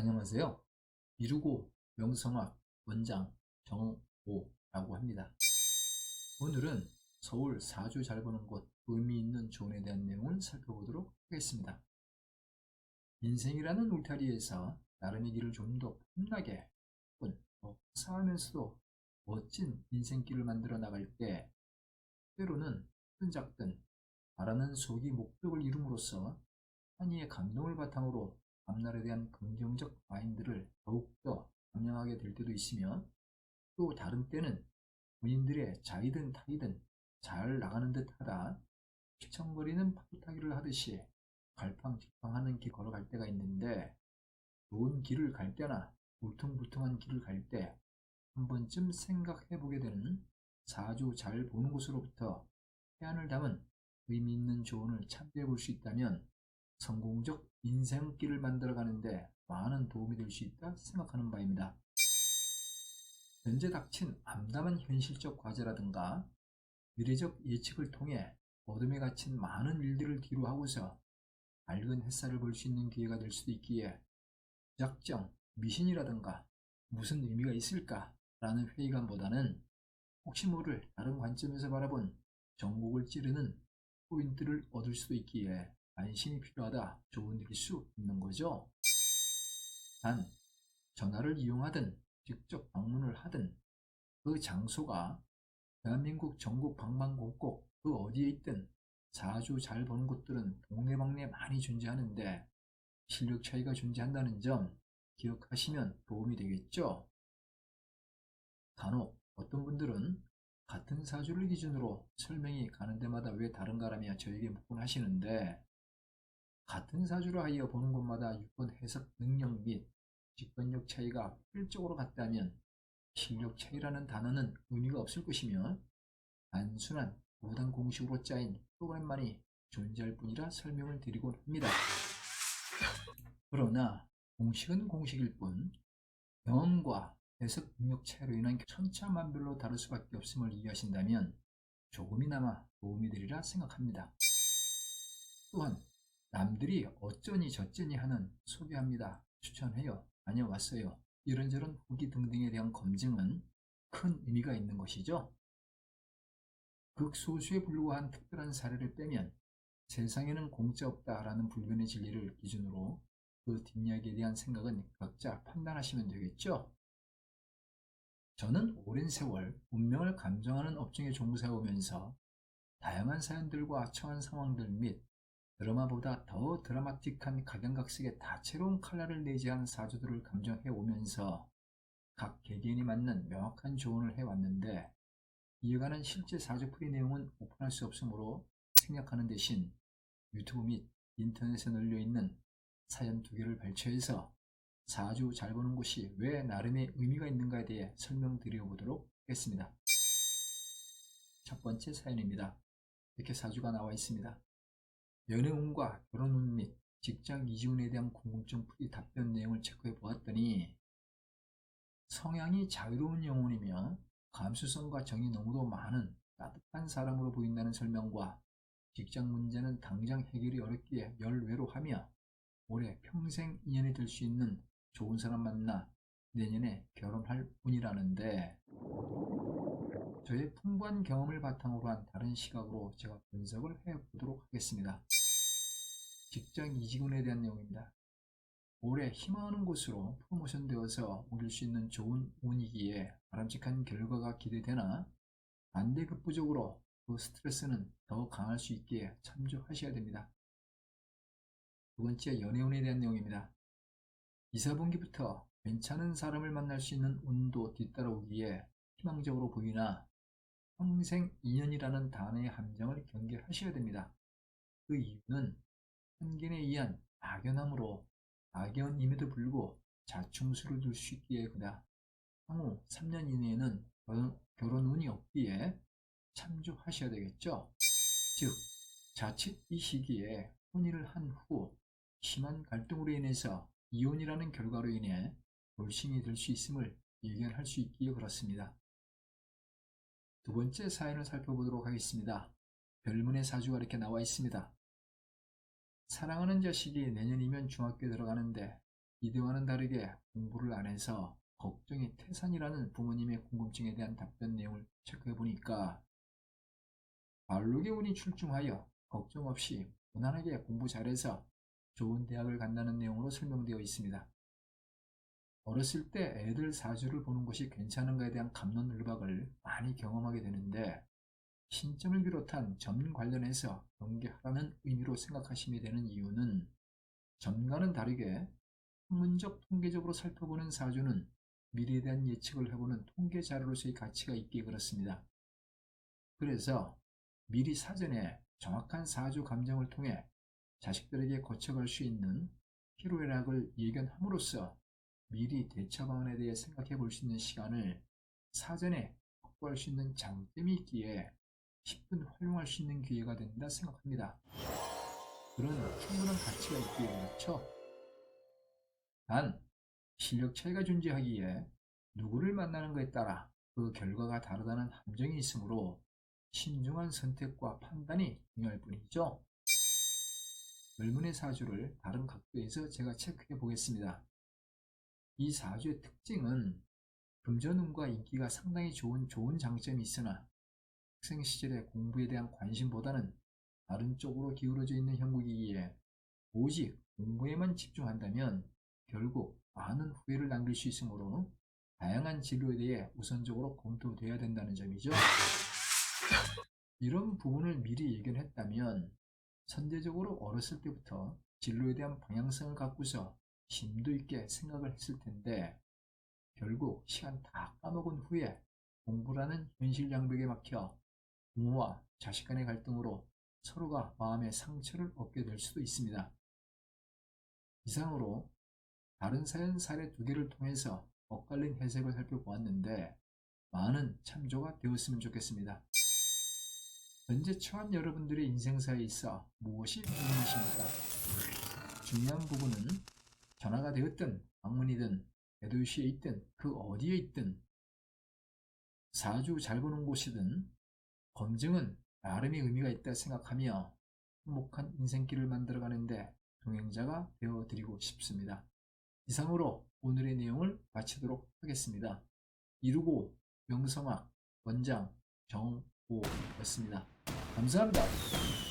안녕하세요. 이루고 명성학 원장 정호라고 합니다. 오늘은 서울 사주 잘 보는 곳 의미 있는 조언에 대한 내용을 살펴보도록 하겠습니다. 인생이라는 울타리에서 나름의 길을 좀 더 폼나게 혹은 더 화사하면서도 멋진 인생길을 만들어 나갈 때 때로는 큰 작든 바라는 속이 목적을 이룸으로써 한이의 감동을 바탕으로 앞날에 대한 긍정적 마인드를 더욱더 감량하게 될 때도 있으며 또 다른 때는 본인들의 자이든 타이든 잘 나가는 듯 하다. 휘청거리는 파도타기를 하듯이 갈팡질팡하는 길 걸어갈 때가 있는데 좋은 길을 갈 때나 울퉁불퉁한 길을 갈 때 한 번쯤 생각해 보게 되는 사주 잘 보는 곳으로부터 해안을 담은 의미 있는 조언을 참조해 볼 수 있다면 성공적 인생길을 만들어 가는데 많은 도움이 될 수 있다 생각하는 바입니다. 현재 닥친 암담한 현실적 과제라든가 미래적 예측을 통해 어둠에 갇힌 많은 일들을 뒤로하고서 밝은 햇살을 볼 수 있는 기회가 될 수도 있기에 작정, 미신이라든가 무슨 의미가 있을까 라는 회의감보다는 혹시 모를 다른 관점에서 바라본 전곡을 찌르는 포인트를 얻을 수도 있기에 안심이 필요하다 일일 수 있는 거죠. 단 전화를 이용하든 직접 방문을 하든 그 장소가 대한민국 전국 방방곡곡 그 어디에 있든 자주 잘 보는 곳들은 동네방네 많이 존재하는데 실력 차이가 존재한다는 점 기억하시면 도움이 되겠죠. 간혹 어떤 분들은 같은 사주를 기준으로 설명이 가는 데마다 왜 다른가라며 저에게 묻곤 하시는데 같은 사주로 하여 보는 곳마다 유권 해석 능력 및 직관력 차이가 필적으로 같다면 실력 차이라는 단어는 의미가 없을 것이며 단순한 무단 공식으로 짜인 프로그램만이 존재할 뿐이라 설명을 드리곤 합니다. 그러나 공식은 공식일 뿐 경험과 해석 능력 차이로 인한 천차만별로 다를 수밖에 없음을 이해하신다면 조금이나마 도움이 되리라 생각합니다. 또한 남들이 어쩌니 저쩌니 하는 소개합니다. 추천해요. 다녀왔어요. 이런저런 후기 등등에 대한 검증은 큰 의미가 있는 것이죠. 극소수에 불과한 특별한 사례를 빼면 세상에는 공짜 없다라는 불변의 진리를 기준으로 그 뒷이야기에 대한 생각은 각자 판단하시면 되겠죠. 저는 오랜 세월 운명을 감정하는 업종에 종사해오면서 다양한 사연들과 처한 상황들 및 드라마보다 더 드라마틱한 각양각색의 다채로운 칼라를 내지한 사주들을 감정해 오면서 각 개개인이 맞는 명확한 조언을 해왔는데 이어가는 실제 사주풀이 내용은 오픈할 수 없으므로 생략하는 대신 유튜브 및 인터넷에 널려있는 사연 두 개를 발췌해서 사주 잘 보는 곳이 왜 나름의 의미가 있는가에 대해 설명드려 보도록 하겠습니다. 첫 번째 사연입니다. 이렇게 사주가 나와 있습니다. 연애운과 결혼운 및 직장 이직운에 대한 궁금증 풀이 답변 내용을 체크해 보았더니 성향이 자유로운 영혼이며 감수성과 정이 너무도 많은 따뜻한 사람으로 보인다는 설명과 직장 문제는 당장 해결이 어렵기에 열외로 하며 올해 평생 인연이 될 수 있는 좋은 사람 만나 내년에 결혼할 뿐이라는데 저의 풍부한 경험을 바탕으로 한 다른 시각으로 제가 분석을 해보도록 하겠습니다. 직장 이직운에 대한 내용입니다. 올해 희망하는 곳으로 프로모션 되어서 옮길 수 있는 좋은 운이기에 바람직한 결과가 기대되나 반대급부적으로 그 스트레스는 더 강할 수 있기에 참조하셔야 됩니다. 두 번째 연애운에 대한 내용입니다. 이사분기부터 괜찮은 사람을 만날 수 있는 운도 뒤따라오기에 희망적으로 보이나 평생 인연이라는 단어의 함정을 경계하셔야 됩니다. 그 이유는 편견에 의한 막연함으로 막연임에도 불구하고 자충수를 둘 수 있기에 그다. 향후 3년 이내에는 결혼, 결혼 운이 없기에 참조하셔야 되겠죠. 즉 자칫 이 시기에 혼인을 한 후 심한 갈등으로 인해서 이혼이라는 결과로 인해 돌싱이 될 수 있음을 예견할 수 있기에 그렇습니다. 두 번째 사연을 살펴보도록 하겠습니다. 별문의 사주가 이렇게 나와 있습니다. 사랑하는 자식이 내년이면 중학교에 들어가는데 이대와는 다르게 공부를 안 해서 걱정이 태산이라는 부모님의 궁금증에 대한 답변 내용을 체크해 보니까 발록의 운이 출중하여 걱정 없이 무난하게 공부 잘해서 좋은 대학을 간다는 내용으로 설명되어 있습니다. 어렸을 때 애들 사주를 보는 것이 괜찮은가에 대한 감론을박을 많이 경험하게 되는데 신점을 비롯한 점 관련해서 경계하라는 의미로 생각하시게 되는 이유는 점과는 다르게 학문적 통계적으로 살펴보는 사주는 미래에 대한 예측을 해보는 통계 자료로서의 가치가 있기에 그렇습니다. 그래서 미리 사전에 정확한 사주 감정을 통해 자식들에게 거쳐갈 수 있는 희로애락을 예견함으로써 미리 대처 방안에 대해 생각해 볼 수 있는 시간을 사전에 확보할 수 있는 장점이 있기에 10분 활용할 수 있는 기회가 된다 생각합니다. 그런 충분한 가치가 있기에 그렇죠. 단, 실력 차이가 존재하기에 누구를 만나는 것에 따라 그 결과가 다르다는 함정이 있으므로 신중한 선택과 판단이 중요할 뿐이죠. 을문의 사주를 다른 각도에서 제가 체크해 보겠습니다. 이 사주의 특징은 금전운과 인기가 상당히 좋은 좋은 장점이 있으나 학생 시절의 공부에 대한 관심보다는 다른 쪽으로 기울어져 있는 형국이기에 오직 공부에만 집중한다면 결국 많은 후회를 남길 수 있으므로 다양한 진로에 대해 우선적으로 검토돼야 된다는 점이죠. 이런 부분을 미리 예견했다면 선제적으로 어렸을 때부터 진로에 대한 방향성을 갖고서 심도 있게 생각을 했을 텐데 결국 시간 다 까먹은 후에 공부라는 현실 양벽에 막혀 부모와 자식 간의 갈등으로 서로가 마음의 상처를 얻게 될 수도 있습니다. 이상으로 다른 사연 사례 두 개를 통해서 엇갈린 해석을 살펴보았는데 많은 참조가 되었으면 좋겠습니다. 현재 처한 여러분들의 인생사에 있어 무엇이 궁금하십니까? 중요한 부분은 전화가 되었든 방문이든 대도시에 있든 그 어디에 있든 사주 잘 보는 곳이든 검증은 나름의 의미가 있다 생각하며 행복한 인생길을 만들어가는데 동행자가 되어드리고 싶습니다. 이상으로 오늘의 내용을 마치도록 하겠습니다. 이루고 명성학 원장 정보였습니다. 감사합니다.